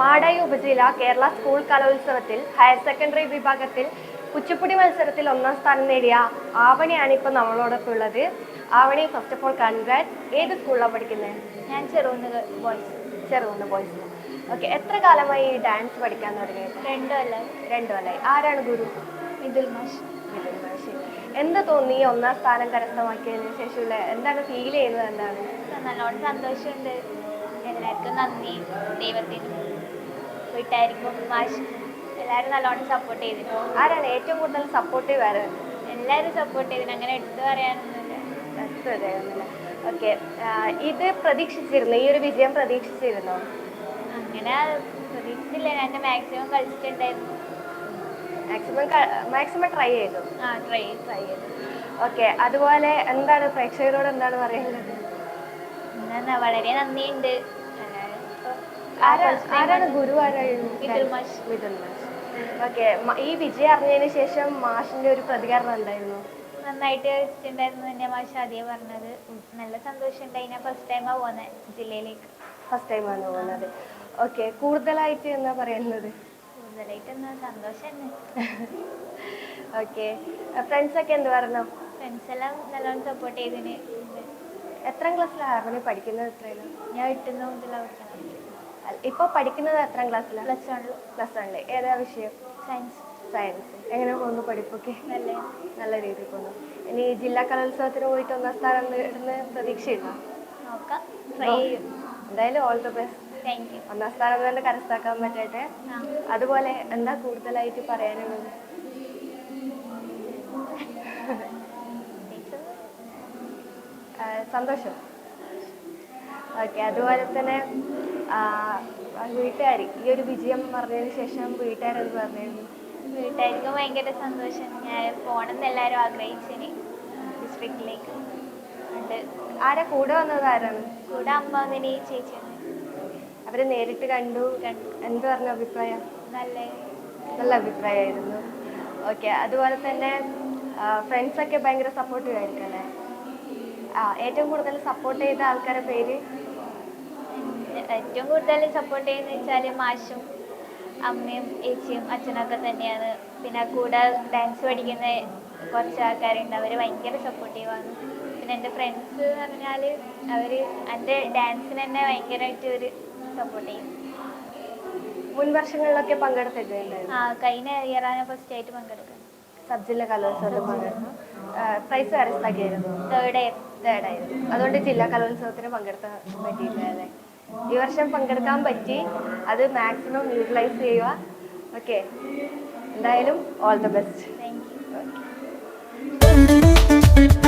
മാടായി ഉപജില്ല കേരള സ്കൂൾ കലോത്സവത്തിൽ higher secondary വിഭാഗത്തിൽ കുച്ചിപ്പുടി മത്സരത്തിൽ ഒന്നാം സ്ഥാനം നേടിയ ആവണിയാണ് ഇപ്പോൾ നമ്മളോടൊപ്പം ഉള്ളത്. Avani first of all congrats ഏത് സ്കൂളിലാണ് പഠിക്കുന്നത്? ഞാൻ Cherukunnu boys Cherukunnu boys okay എത്ര കാലമായി ഈ ഡാൻസ് പഠിക്കാൻ തുടങ്ങിയത്? രണ്ടു അല്ല രണ്ടു കൊല്ലായി ആരാണ് ഗുരു? മിഥുൽ മാഷ്. മിഥുൽ മാഷ്. എന്ത് തോന്നി ഒന്നാം സ്ഥാനം കരസ്ഥമാക്കിയതിന് ശേഷമുള്ള എന്താണ് ഫീൽ ചെയ്യുന്നത് എന്താണ്? നല്ലോണം സന്തോഷമുണ്ട്. എല്ലാവർക്കും നന്ദി. ദൈവത്തിനും. വീട്ടുകാർക്കും മാഷ് എല്ലാവരും നല്ലോണം സപ്പോർട്ട് ചെയ്തിരുന്നു. ആരാണ് ഏറ്റവും കൂടുതൽ സപ്പോർട്ടീവ് ആര്? എല്ലാവരും സപ്പോർട്ട് ചെയ്തിരുന്നു. അങ്ങനെ എടുത്തു പറയാനൊന്നുമില്ല. ഓക്കെ ഇത് പ്രതീക്ഷിച്ചിരുന്നു? ഈ ഒരു വിജയം പ്രതീക്ഷിച്ചിരുന്നു? അങ്ങനെ പ്രതീക്ഷിച്ചില്ല. ഞാൻ എന്റെ മാക്സിമം കളിച്ചിട്ടുണ്ടായിരുന്നു. മാക്സിമം മാക്സിമം ട്രൈ ചെയ്തു. ആ ട്രൈ ട്രൈ ചെയ്തു. ഓക്കെ അതുപോലെ എന്താണ് പ്രേക്ഷകരോട് എന്താണ് പറയുന്നത് വളരെ നന്ദിയുണ്ട്. ആരാണ്. ഗുരു? ആരായിരുന്നു? മിഥുൽ മാഷ്. ഓക്കെ ഈ വിജയം അറിഞ്ഞതിന് ശേഷം മാഷിന്റെ ഒരു പ്രതികരണം എന്തായിരുന്നു? നന്നായിട്ട് കളിച്ചിട്ടുണ്ടായിരുന്നു എന്റെ മാഷ് ആദ്യം പറഞ്ഞത്. നല്ല സന്തോഷമുണ്ടായി. ഞാൻ ഫസ്റ്റ് ടൈമാണ് പോകുന്നത് ജില്ലയിലേക്ക്. ഫസ്റ്റ് ടൈമാണ് പോകുന്നത്. ഓക്കെ കൂടുതലായിട്ട് എന്താ പറയുന്നത്? കൂടുതലായിട്ട് എന്നാ സന്തോഷം ഓക്കെ ഫ്രണ്ട്സ് ഒക്കെ എന്ത് പറഞ്ഞു? ഫ്രണ്ട്സ് എല്ലാം നല്ലോണം സപ്പോർട്ട് ചെയ്തിന്. എത്രാം ക്ലാസ്സിലാണ് ഹാർമണി പഠിക്കുന്നത് എത്രയാണ് ഞാൻ എട്ടുന്ന മുതലാണ് പഠിക്കുന്നത് ഇപ്പൊ പഠിക്കുന്നത് എത്രാം ക്ലാസ്സിലാണ് പ്ലസ് വണ്ണിൽ പ്ലസ് വണ്ണിൽ ഏതാ വിഷയം? സയൻസ് സയൻസ് എങ്ങനെ പോകുന്നു പഠിപ്പൊക്കെ? നല്ല നല്ല രീതിയിൽ പോകുന്നു. ഇനി ജില്ലാ കലോത്സവത്തിന് പോയിട്ട് ഒന്നാം സ്ഥാനം നേടുന്ന പ്രതീക്ഷയുണ്ടോ? നോക്കാം. ട്രൈ ചെയ്യും. എന്തായാലും all the best thank you ഒന്നാം സ്ഥാനം തന്നെ കരസ്ഥാക്കാൻ പറ്റട്ടെ. അതുപോലെ എന്താ കൂടുതലായിട്ട് പറയാനുള്ളത്? സന്തോഷം. ഓക്കെ അതുപോലെ തന്നെ വീട്ടുകാർ ഈ ഒരു വിജയം പറഞ്ഞതിന് ശേഷം വീട്ടുകാരത് പറഞ്ഞിരുന്നു? വീട്ടുകാർക്കും ഭയങ്കര സന്തോഷം. ഞാൻ പോകണമെന്ന് എല്ലാവരും ആഗ്രഹിച്ചിന് ഡിസ്ട്രിക്റ്റിലേക്ക് ഉണ്ട് ആരാ കൂടെ വന്നത് ആരാണ്? കൂടെ അമ്മ അമ്മനെ ചേച്ചി അവരെ നേരിട്ട് കണ്ടു? എന്ത് പറഞ്ഞ അഭിപ്രായം? നല്ല നല്ല അഭിപ്രായമായിരുന്നു. ഓക്കെ അതുപോലെ തന്നെ ഫ്രണ്ട്സൊക്കെ ഭയങ്കര സപ്പോർട്ടീവ് ആയിരിക്കും അല്ലേ? ഏറ്റവും കൂടുതൽ സപ്പോർട്ട് ചെയ്ത ആൾക്കാരുടെ പേര്? ഏറ്റവും കൂടുതൽ സപ്പോർട്ട് ചെയ്യുന്ന വെച്ചാൽ മാഷും അമ്മയും ഏച്ചിയും അച്ഛനൊക്കെ തന്നെയാണ്. പിന്നെ കൂടെ ഡാൻസ് പഠിക്കുന്ന കുറച്ച് ആൾക്കാരുണ്ട്. അവർ ഭയങ്കര സപ്പോർട്ടീവാണ് പിന്നെ എന്റെ ഫ്രണ്ട്സ് എന്ന് പറഞ്ഞാൽ അവർ എന്റെ ഡാൻസിന് തന്നെ ഭയങ്കരമായിട്ട് ഒരു സപ്പോർട്ട് ചെയ്യും. മുൻ വർഷങ്ങളിലൊക്കെ പങ്കെടുത്തിട്ടുണ്ട് ആ കഴിഞ്ഞ ഇയറാണ് ഫസ്റ്റ് ആയിട്ട് പങ്കെടുക്കുന്നത്. സബ്ജില്ല കലോത്സവത്തിൽ പങ്കെടുത്തു. പ്രൈസ് കരസ്ഥമാക്കിയായിരുന്നു തേർഡ് തേർഡ് ആയിരുന്നു. അതുകൊണ്ട് ജില്ലാ കലോത്സവത്തിന് പങ്കെടുക്കാൻ പറ്റിയിട്ടില്ല ഈ വർഷം പങ്കെടുക്കാൻ പറ്റി. അത് മാക്സിമം യൂട്ടിലൈസ് ചെയ്യുക. ഓക്കെ എന്തായാലും all the best thank you